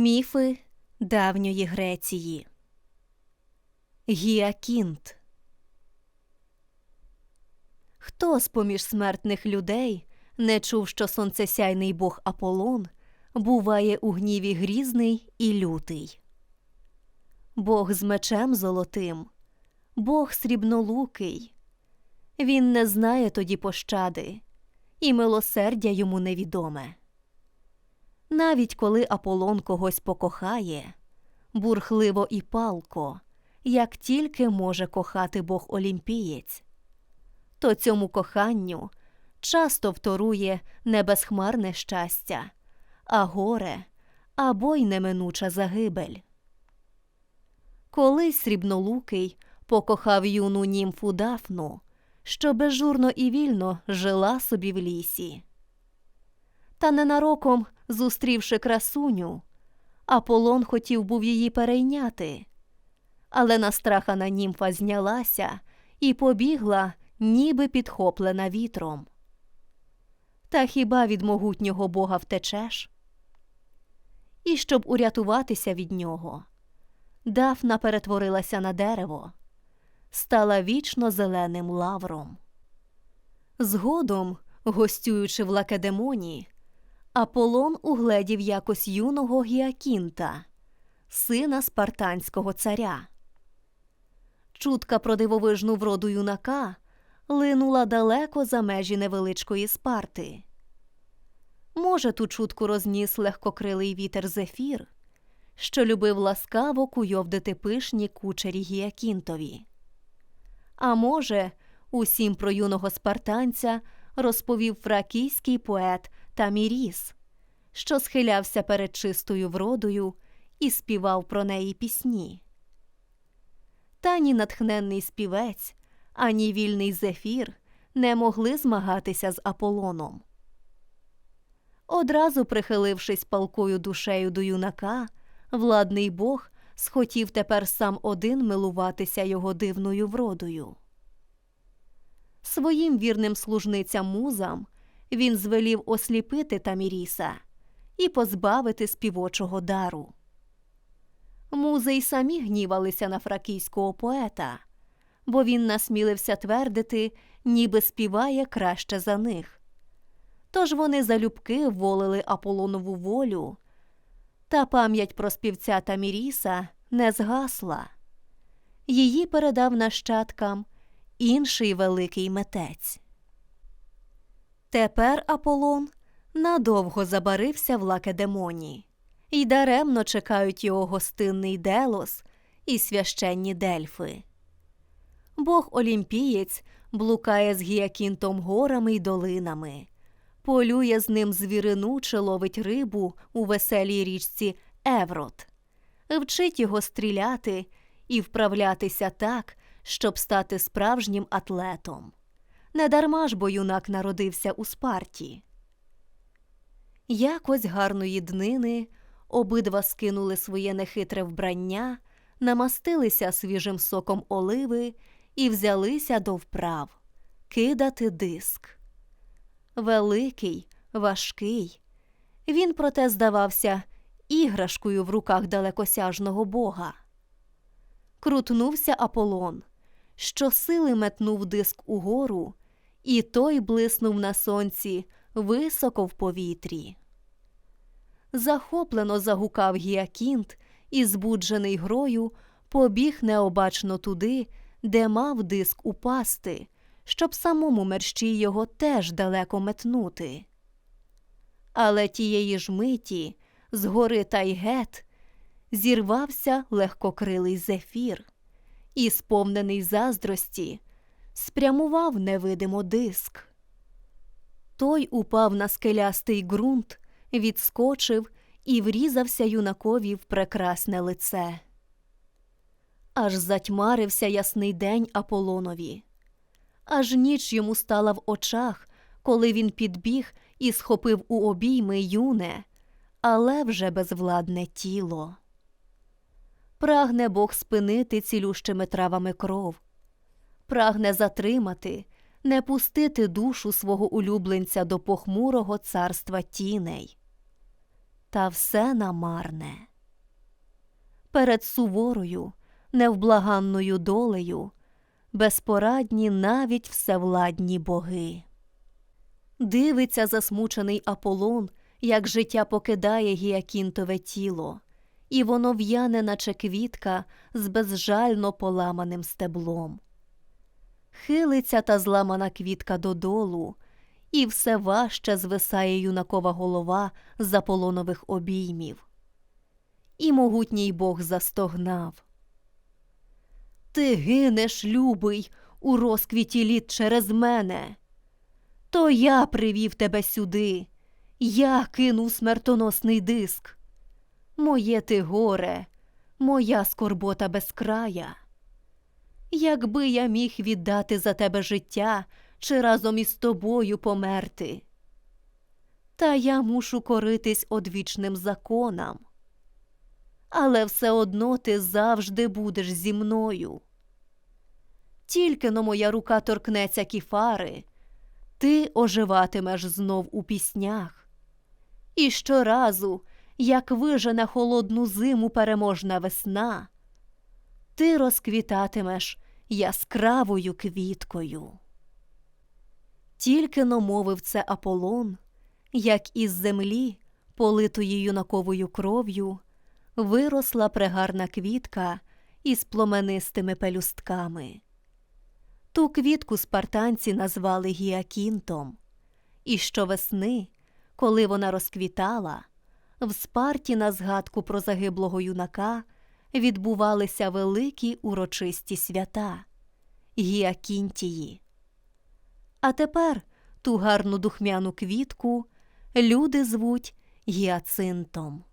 Міфи давньої Греції. Гіакінт. Хто з поміж смертних людей не чув, що сонцесяйний бог Аполлон буває у гніві грізний і лютий? Бог з мечем золотим, Бог срібнолукий. Він не знає тоді пощади, і милосердя йому невідоме. Навіть коли Аполлон когось покохає, бурхливо і палко, як тільки може кохати Бог Олімпієць, то цьому коханню часто вторує не безхмарне щастя, а горе або й неминуча загибель. Колись срібнолукий покохав юну німфу Дафну, що безжурно і вільно жила собі в лісі. Та ненароком, зустрівши красуню, Аполлон хотів був її перейняти, але настрахана німфа знялася і побігла, ніби підхоплена вітром. Та хіба від могутнього бога втечеш? І щоб урятуватися від нього, Дафна перетворилася на дерево, стала вічно зеленим лавром. Згодом, гостюючи в Лакедемоні, Аполлон угледів якось юного Гіакінта, сина спартанського царя. Чутка про дивовижну вроду юнака линула далеко за межі невеличкої спарти. Може, ту чутку розніс легкокрилий вітер зефір, що любив ласкаво куйовдити пишні кучері Гіакінтові. А може, усім про юного спартанця розповів фракійський поет Таміріс, що схилявся перед чистою вродою і співав про неї пісні. Та ні натхненний співець, ані вільний зефір не могли змагатися з Аполлоном. Одразу прихилившись палкою душею до юнака, владний бог схотів тепер сам один милуватися його дивною вродою. Своїм вірним служницям музам він звелів осліпити Таміріса і позбавити співочого дару. Музи й самі гнівалися на фракійського поета, бо він насмілився твердити, ніби співає краще за них. Тож вони залюбки волили Аполлонову волю, та пам'ять про співця Таміріса не згасла. Її передав нащадкам інший великий метець. Тепер Аполлон надовго забарився в Лакедемоні, і даремно чекають його гостинний Делос і священні дельфи. Бог Олімпієць блукає з гіакінтом горами й долинами, полює з ним звірину чи ловить рибу у веселій річці Еврот, вчить його стріляти і вправлятися так, щоб стати справжнім атлетом. Недарма ж бо юнак народився у спарті. Якось гарної днини обидва скинули своє нехитре вбрання, намастилися свіжим соком оливи і взялися до вправ кидати диск. Великий, важкий. Він, проте, здавався іграшкою в руках далекосяжного бога. Крутнувся Аполлон, щосили метнув диск угору, і той блиснув на сонці високо в повітрі. Захоплено загукав Гіакінт і, збуджений грою, побіг необачно туди, де мав диск упасти, щоб самому мерщій його теж далеко метнути. Але тієї ж миті, з гори Тайгет, зірвався легкокрилий зефір і, сповнений заздрості, спрямував невидимо диск. Той упав на скелястий ґрунт, відскочив і врізався юнакові в прекрасне лице. Аж затьмарився ясний день Аполонові, аж ніч йому стала в очах, коли він підбіг і схопив у обійми юне, але вже безвладне тіло. Прагне Бог спинити цілющими травами кров, прагне затримати, не пустити душу свого улюбленця до похмурого царства тіней. Та все намарне. перед суворою, невблаганною долею, безпорадні навіть всевладні боги. Дивиться засмучений Аполлон, як життя покидає гіакінтове тіло, і воно в'яне, наче квітка з безжально поламаним стеблом. Хилиться та зламана квітка додолу, і все важче звисає юнакова голова з Аполонових обіймів. І могутній Бог застогнав. Ти гинеш, любий, у розквіті літ через мене. То я привів тебе сюди, я кинув смертоносний диск. Моє ти горе, моя скорбота безкрая. Якби я міг віддати за тебе життя чи разом із тобою померти. Та я мушу коритись одвічним законам. Але все одно ти завжди будеш зі мною. Тільки но моя рука торкнеться кіфари, ти оживатимеш знов у піснях. І щоразу, як вижене холодну зиму переможна весна, ти розквітатимеш яскравою квіткою. Тільки но мовив це Аполлон, як із землі, политої юнаковою кров'ю, виросла прегарна квітка із пломенистими пелюстками. Ту квітку спартанці назвали гіакінтом, і щовесни, коли вона розквітала, в Спарті на згадку про загиблого юнака відбувалися великі урочисті свята гіакінтії. А тепер ту гарну духмяну квітку люди звуть гіацинтом.